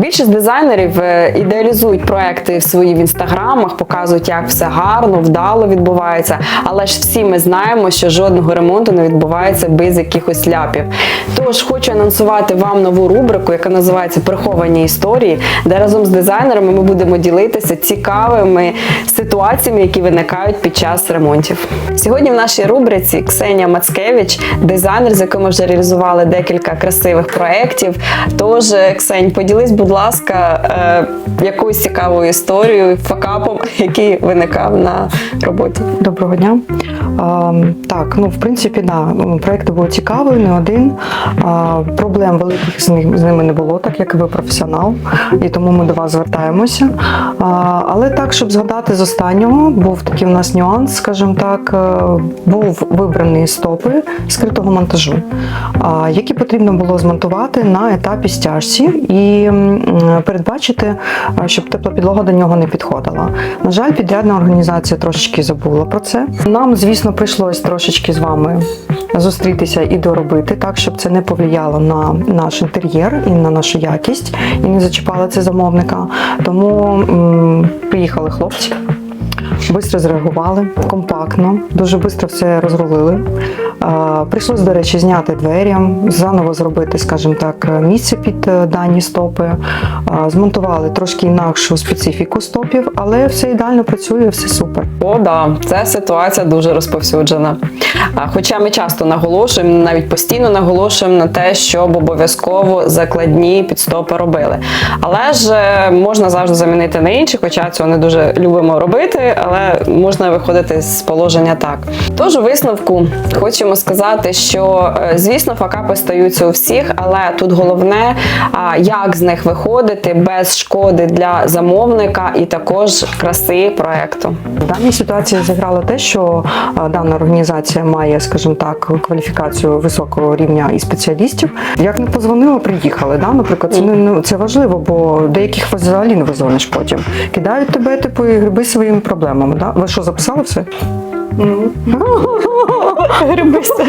Більшість дизайнерів е, ідеалізують проекти свої в інстаграмах, показують, як все гарно, вдало відбувається. Але ж всі ми знаємо, що жодного ремонту не відбувається без якихось ляпів. Тож хочу анонсувати вам нову рубрику, яка називається Приховані історії, де разом з дизайнерами ми будемо ділитися цікавими ситуаціями, які виникають під час ремонтів. Сьогодні в нашій рубриці Ксенія Мацкевич, дизайнер, з яким ми вже реалізували декілька красивих проєктів. Тож, Ксень, поділись, будь ласка, е, якусь цікаву історію факапом, який виникав на роботі. Доброго дня. Так, ну в принципі, да, проєкт був цікавий, не один. Проблем великих з, ними не було, так як ви професіонал, і тому ми до вас звертаємося. Але так, щоб згадати з останнього, був такий у нас нюанс, скажімо так, е, був вибраний стопи скритого монтажу, які потрібно було змонтувати на етапі стяжці і передбачити, щоб тепла підлога до нього не підходила. На жаль, підрядна організація трошечки забула про це. Нам, звісно, прийшлось трошечки з вами зустрітися і доробити так, щоб це не повлияло на наш інтер'єр і на нашу якість, і не зачіпало це замовника. Тому м, приїхали хлопці. Швидко зреагували, компактно, дуже швидко все розрулили. Прийшлось, до речі, зняти двері, заново зробити, скажімо так, місце під е, дані стопи. Змонтували трошки інакшу специфіку стопів, але все ідеально працює, все супер. О, да, ця ситуація дуже розповсюджена. Хоча ми часто наголошуємо, навіть постійно наголошуємо на те, щоб обов'язково закладні підстопи робили. Але ж е, можна завжди замінити на інші, хоча цього не дуже любимо робити, але можна виходити з положення так. Тож у висновку хочемо сказати, що е, звісно, факапи стаються у всіх, але тут головне, як з них виходити без шкоди для замовника і також краси проекту. В даній ситуації зіграло те, що дана організація має, скажімо так, кваліфікацію високого рівня і спеціалістів. Як не позвонила, приїхали. Да? Наприклад, це, не- ну, це важливо, бо деяких взагалі не визвониш потім. Кидають тебе, типу, і гриби своїми проблемами. Да? Ви що, записали все? Грибися.